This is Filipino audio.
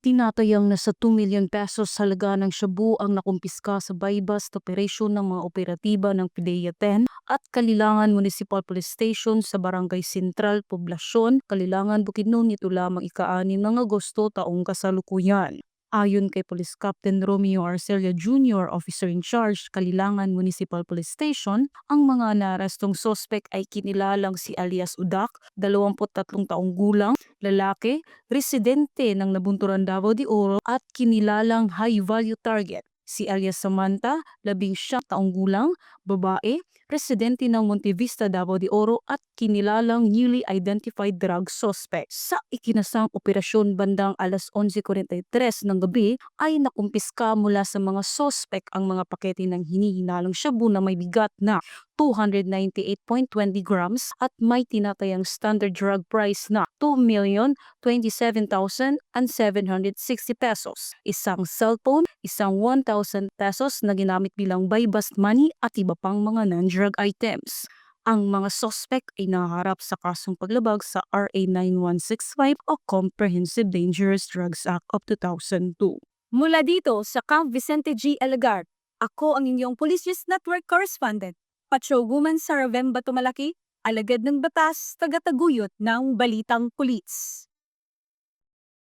Tinatayang nasa 2 million pesos halaga ng shabu ang nakumpiska sa buy-bust operation ng mga operatiba ng PDEA 10 at Kalilangan Municipal Police Station sa Barangay Sentral, Poblasyon, Kalilangan, Bukidnon nito lamang ika-6 ng Agosto taong kasalukuyan. Ayon kay Police Captain Romeo Arcelia Jr., Officer in Charge, Kalilangan Municipal Police Station, ang mga naarestong sospek ay kinilalang si alias Udak, 23 taong gulang, lalaki, residente ng Nabunturan Davao de Oro at kinilalang high-value target si alias Samantha, 19 taong gulang, babae, residente ng Montevista, Davao de Oro at kinilalang newly identified drug suspect. Sa ikinasang operasyon bandang alas 11.43 ng gabi ay nakumpiska mula sa mga suspect ang mga pakete ng hinihinalang shabu na may bigat na 298.20 grams at may tinatayang standard drug price na 2,027,760 pesos. Isang cellphone, isang 1,000 pesos na ginamit bilang buy-bust money at iba pang mga non-drug items. Ang mga suspect ay naharap sa kasong paglabag sa RA 9165 o Comprehensive Dangerous Drugs Act of 2002. Mula dito sa Camp Vicente G. Elgar, ako ang inyong Police Network correspondent, Patrol Woman Saraven Batumalaki, alagad ng batas, tagataguyot ng Balitang Pulis.